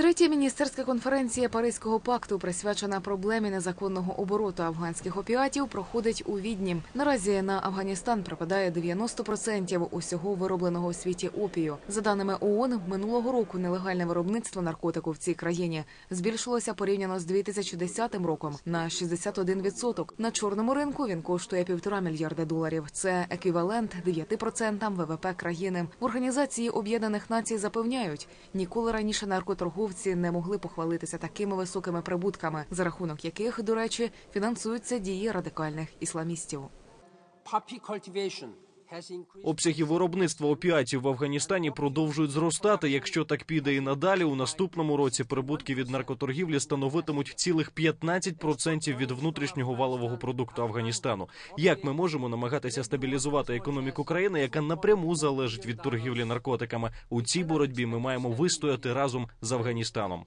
Третя міністерська конференція Паризького пакту, присвячена проблемі незаконного обороту афганських опіатів, проходить у Відні. Наразі на Афганістан припадає 90% усього виробленого у світі опію. За даними ООН, минулого року нелегальне виробництво наркотику в цій країні збільшилося порівняно з 2010 роком на 61%. На чорному ринку він коштує півтора мільярда доларів. Це еквівалент 9% ВВП країни. В організації Об'єднаних Націй запевняють, ніколи раніше наркоторговці не могли похвалитися такими високими прибутками, за рахунок яких, до речі, фінансуються дії радикальних ісламістів. Обсяги виробництва опіатів в Афганістані продовжують зростати. Якщо так піде і надалі, у наступному році прибутки від наркоторгівлі становитимуть цілих 15% від внутрішнього валового продукту Афганістану. Як ми можемо намагатися стабілізувати економіку країни, яка напряму залежить від торгівлі наркотиками? У цій боротьбі ми маємо вистояти разом з Афганістаном.